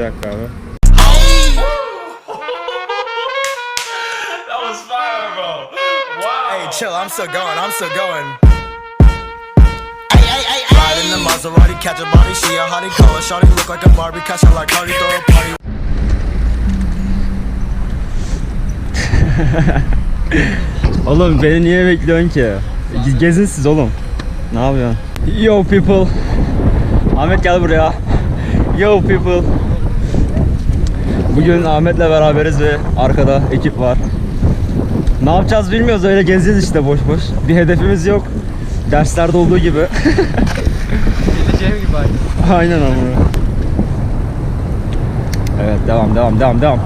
dakika abi. That was fire, bro. Wow. Hey, chill, I'm still going, I'm still going. Ride in the Maserati, catch a body, she a hottie, call her shawty, look like a Barbie, catch her like Cardi, throw a party. Oğlum beni niye bekliyorsun ki? Ge- Gezin siz oğlum. Ne yapıyorsun? Yo people. Ahmet gel buraya. Yo people. Bugün Ahmet'le beraberiz ve arkada ekip var. Ne yapacağız bilmiyoruz öyle gezeceğiz işte boş boş. Bir hedefimiz yok. Derslerde olduğu gibi. Gideceğim gibi aynı. Aynen ama. Evet devam devam devam devam.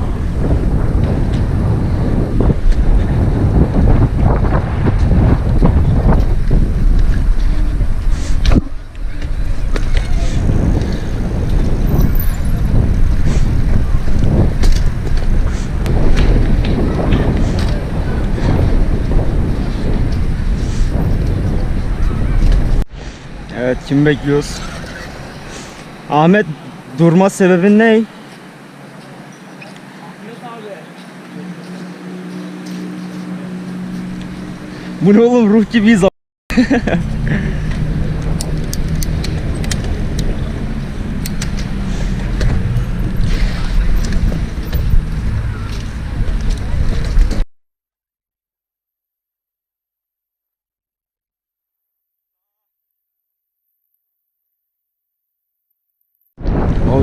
Evet kim bekliyoruz? Ahmet durma sebebin ne? Bu ne oğlum ruh gibiyiz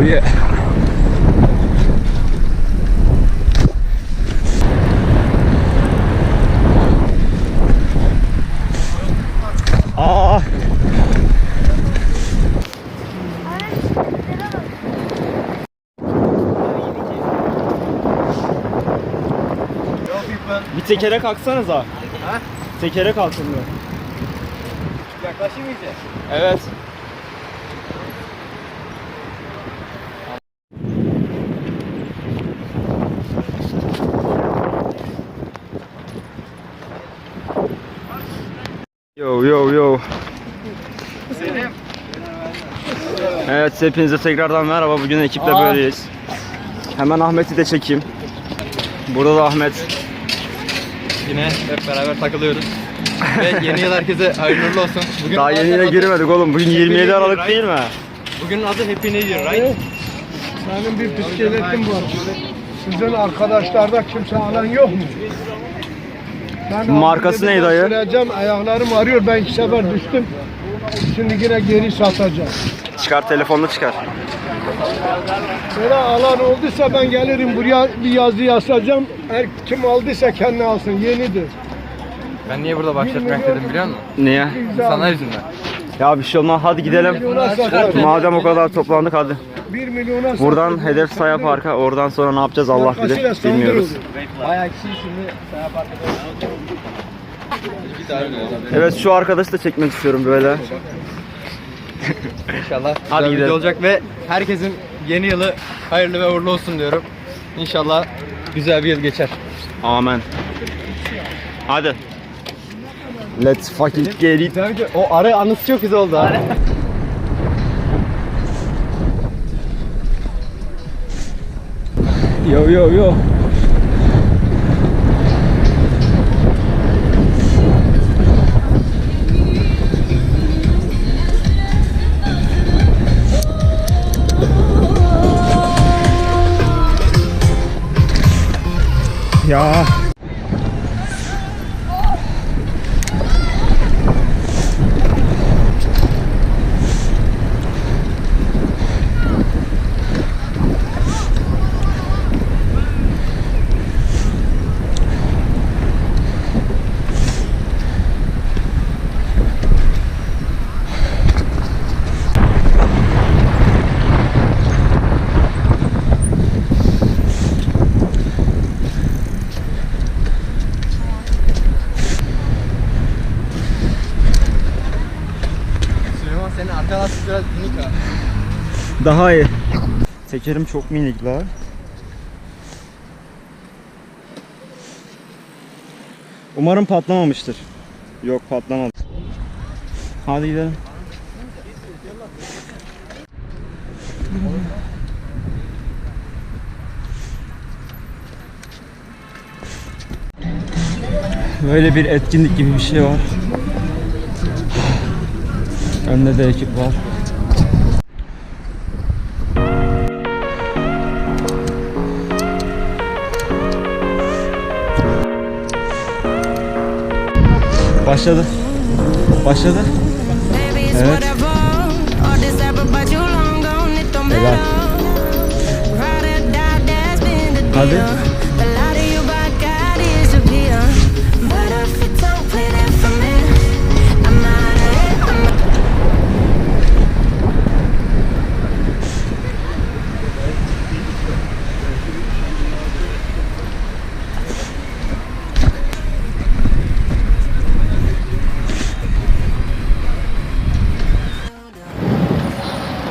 Oh yeah. Aa. Bir tekere kalksanıza. Ha? Tekere kalkın bir. Yaklaşayım iyice. Evet. Yo yo yo. Evet hepinize tekrardan merhaba. Bugün ekiple böyleyiz. Hemen Ahmet'i de çekeyim. Burada da Ahmet. Yine hep beraber takılıyoruz. Ve yeni yıl herkese hayırlı olsun. Bugün Daha yeni adı- girmedik oğlum. Bugün 27 Aralık değil mi? Bugünün adı Happy New Year, right? Benim bir bisikletim var. Sizin arkadaşlarda kimse alan yok mu? Ben Markası neydi? Süreceğim, ayaklarım ağrıyor. Ben iki sefer düştüm. Şimdi yine geri satacağım. Çıkar telefonunu çıkar. Böyle alan olduysa ben gelirim buraya bir yazı yazacağım. Her kim aldıysa kendi alsın. Yenidir. Ben niye burada başlatmak dedim biliyor musun? Niye? Sana yüzünden. Ya bir şey olmaz. Hadi gidelim. Milyona satarım. Madem o kadar toplandık hadi. Bir milyona satarım. Buradan hedef Saya Park'a. Oradan sonra ne yapacağız Allah bilir. Bilmiyoruz. Bayağı kişi şimdi sana fark Evet şu arkadaşı da çekmek istiyorum böyle. İnşallah Hadi güzel bir gidelim. video olacak ve herkesin yeni yılı hayırlı ve uğurlu olsun diyorum. İnşallah güzel bir yıl geçer. Amen. Hadi. Let's fucking get it. Tabii ki o arı anısı çok güzel oldu ha. Yo yo yo. biraz minik abi. Daha iyi. Tekerim çok minik la. Umarım patlamamıştır. Yok patlamadı. Hadi gidelim. Böyle bir etkinlik gibi bir şey var. Önde de ekip var. Gone, it don't Helal. Hadi.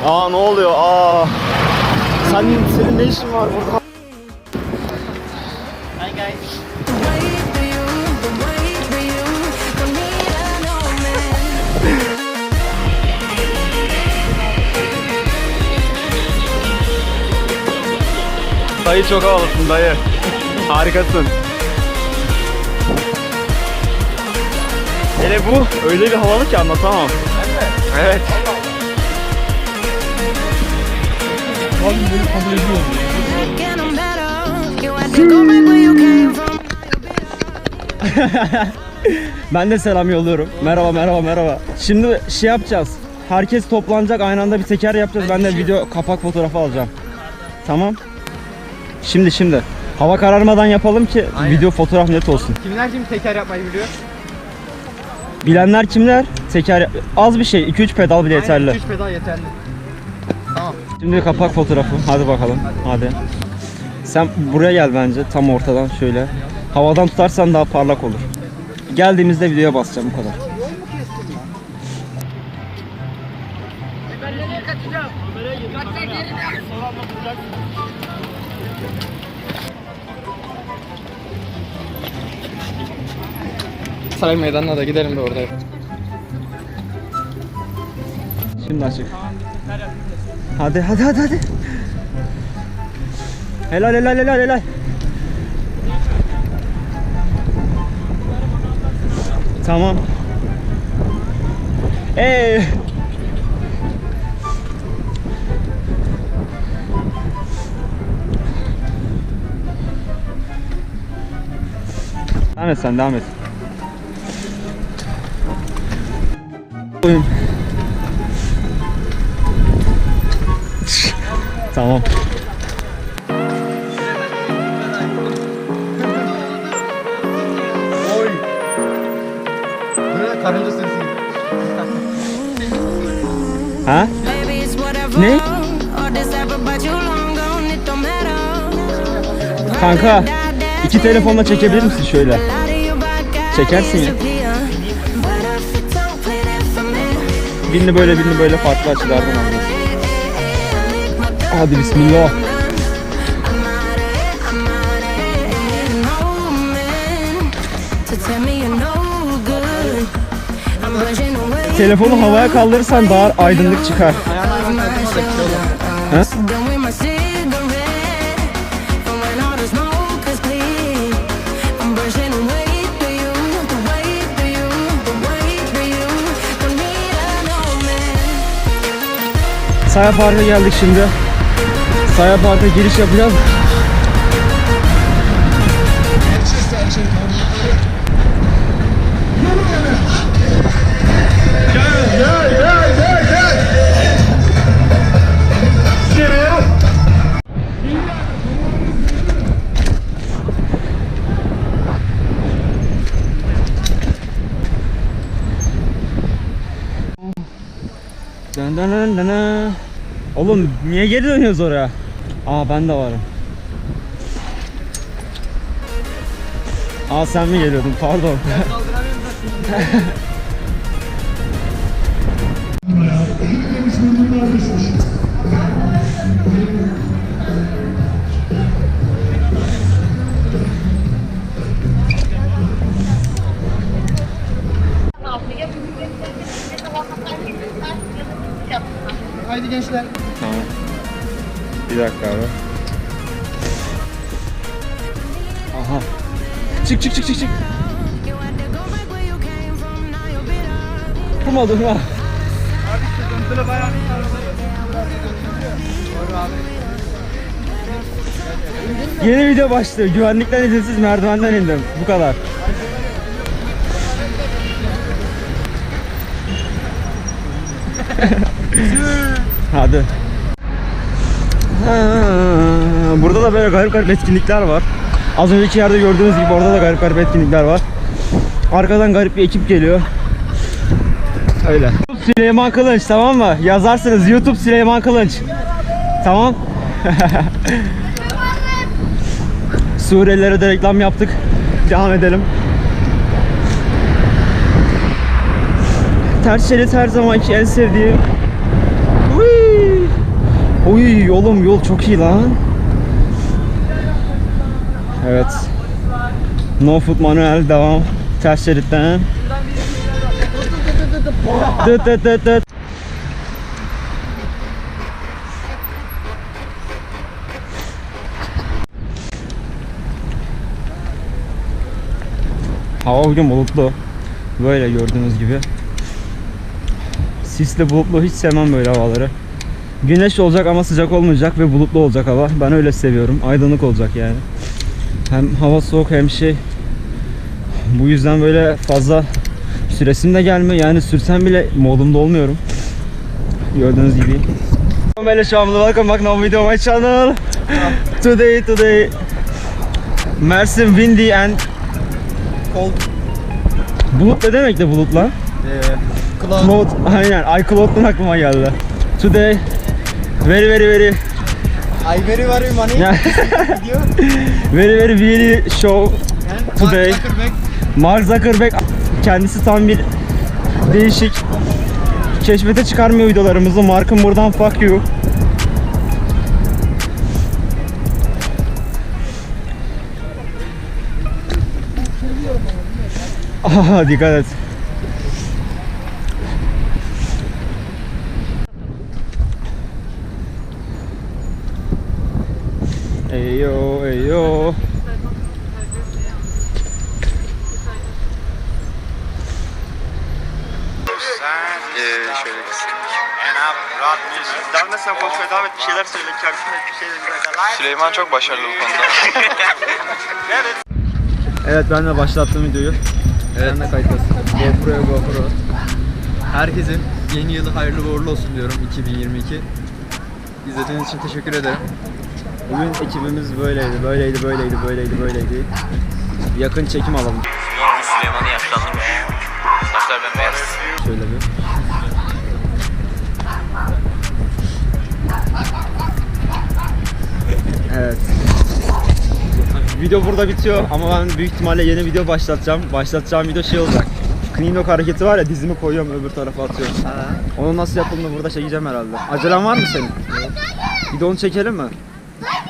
Aa ne oluyor? Aa. Sen senin ne işin var burada? no man. Dayı çok havalısın dayı. Harikasın. Hele bu öyle bir havalı ki anlatamam. Evet. Ben de selam yolluyorum. Merhaba merhaba merhaba. Şimdi şey yapacağız. Herkes toplanacak aynı anda bir teker yapacağız. Ben de video kapak fotoğrafı alacağım. Tamam. Şimdi şimdi. Hava kararmadan yapalım ki Aynen. video fotoğraf net olsun. Kimler şimdi teker yapmayı biliyor? Bilenler kimler? Teker az bir şey 2-3 pedal bile yeterli. 3 pedal yeterli. Şimdi kapak fotoğrafı. Hadi bakalım. Hadi. Sen buraya gel bence tam ortadan şöyle. Havadan tutarsan daha parlak olur. Geldiğimizde videoya basacağım bu kadar. Saray meydanına da gidelim de orada. Şimdi açık. Hadi hadi hadi hadi. Helal helal helal helal. Tamam. Ee. Devam et sen devam et. Oyun. Tamam. Oy. Böyle karınca sesi. Ha? Ne? Kanka iki telefonla çekebilir misin şöyle? Çekersin ya. Birini böyle birini böyle farklı açılardan alacağız. Hadi bismillah. Telefonu havaya kaldırırsan daha aydınlık çıkar. Ha? Saya Park'a geldik şimdi. Saya Park'a giriş yapacağız. Oğlum niye geri dönüyoruz oraya? Aa ben de varım. Aa sen mi geliyordun? Pardon. gençler. Tamam. Bir dakika abi. Aha. Çık çık çık çık çık. Kurmadın ha. Abi sıkıntılı bayağı bir Yeni video başlıyor. Güvenlikten izinsiz merdivenden indim. Bu kadar. Hadi. Ha, Burada da böyle garip garip etkinlikler var. Az önceki yerde gördüğünüz gibi orada da garip garip etkinlikler var. Arkadan garip bir ekip geliyor. Öyle. Süleyman Kılınç tamam mı? Yazarsınız YouTube Süleyman Kılınç. Tamam. Suriyelilere de reklam yaptık. Devam edelim. Ters şerit her zamanki en sevdiğim. Uy oğlum yol çok iyi lan. Evet. No foot manuel devam. Ters şeritten. Dıt dıt dıt dıt. Hava bugün bulutlu. Böyle gördüğünüz gibi. Sisli bulutlu hiç sevmem böyle havaları. Güneş olacak ama sıcak olmayacak ve bulutlu olacak hava. Ben öyle seviyorum. Aydınlık olacak yani. Hem hava soğuk hem şey. Bu yüzden böyle fazla süresim de gelmiyor. Yani sürsem bile modumda olmuyorum. Gördüğünüz gibi. Böyle Şamlı welcome back now video my channel. Today today Mersin windy and Cold. Bulut ne demek de bulut lan? Cloud. Cloud, aynen. iCloud'dan aklıma geldi. Today very very very I very very money. Yeah. Very very really show And Today. Mark Zuckerberg. Mark Zuckerberg kendisi tam bir değişik keşfete çıkarmıyor videolarımızı. Mark'ın buradan fuck you. Ah dikkat et. Eyo eyo. Devam et sen konuşmaya devam et bir şeyler söyle kendisine bir şeyler Süleyman çok başarılı bu konuda. Evet ben de başlattım videoyu. Evet. Sen de kayıtlasın. GoPro'ya GoPro. Herkesin yeni yılı hayırlı uğurlu olsun diyorum 2022. İzlediğiniz için teşekkür ederim. Bugün ekibimiz böyleydi, böyleydi, böyleydi, böyleydi, böyleydi. Yakın çekim alalım. Süleyman'ı yaşlandırmış. Saçlar bembeyaz. Şöyle bir. Evet. Video burada bitiyor ama ben büyük ihtimalle yeni video başlatacağım. Başlatacağım video şey olacak. Clean hareketi var ya dizimi koyuyorum öbür tarafa atıyorum. Onun nasıl yapıldığını burada çekeceğim herhalde. Acelen var mı senin? Bir de onu çekelim mi?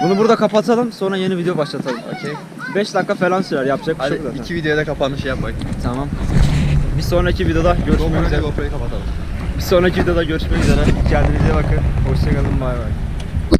Bunu burada kapatalım sonra yeni video başlatalım. Okey. 5 dakika falan sürer yapacak bir şey Hadi yok zaten. iki videoya da kapanışı yap bak. Tamam. Bir sonraki videoda görüşmek üzere. GoPro'yu kapatalım. Bir sonraki videoda görüşmek üzere. Kendinize bakın. Hoşçakalın. Bay bay.